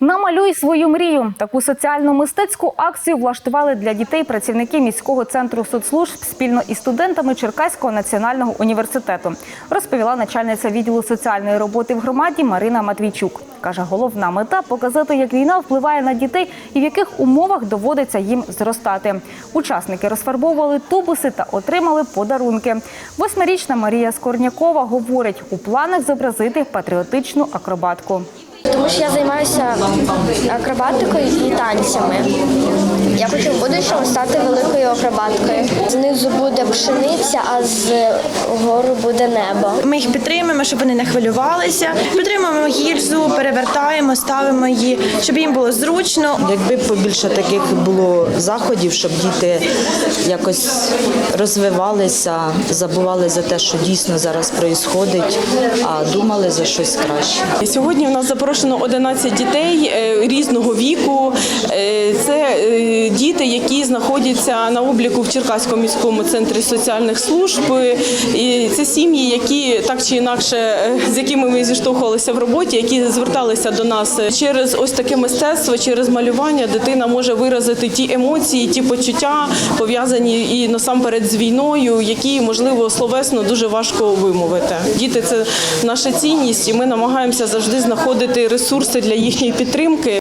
Намалюй свою мрію. Таку соціальну мистецьку акцію влаштували для дітей працівники міського центру соцслужб спільно із студентами Черкаського національного університету. Розповіла начальниця відділу соціальної роботи в громаді Марина Матвійчук. Каже, головна мета показати, як війна впливає на дітей і в яких умовах доводиться їм зростати. Учасники розфарбовували тубуси та отримали подарунки. Восьмирічна Марія Скорнякова говорить, у планах зобразити патріотичну акробатку. Тому що я займаюся акробатикою і танцями. Я хочу в подальшому стати великою акробаткою. Знизу буде пшениця, а з гору буде небо. Ми їх підтримуємо, щоб вони не хвилювалися. Підтримуємо гільзу, перевертаємо, ставимо її, щоб їм було зручно. Якби побільше таких було заходів, щоб діти якось розвивалися, забували за те, що дійсно зараз відбувається, а думали за щось краще. Сьогодні в нас запрошено 11 дітей е, різного віку. Е, Це е, діти, які знаходяться на обліку в Черкаському міському центрі соціальних служб. І це сім'ї, які так чи інакше з якими ми зіштовхувалися в роботі, які зверталися до нас через ось таке мистецтво, через малювання. Дитина може виразити ті емоції, ті почуття пов'язані і насамперед з війною, які можливо словесно дуже важко вимовити. Діти це наша цінність, і ми намагаємося завжди знаходити ресурси для їхньої підтримки.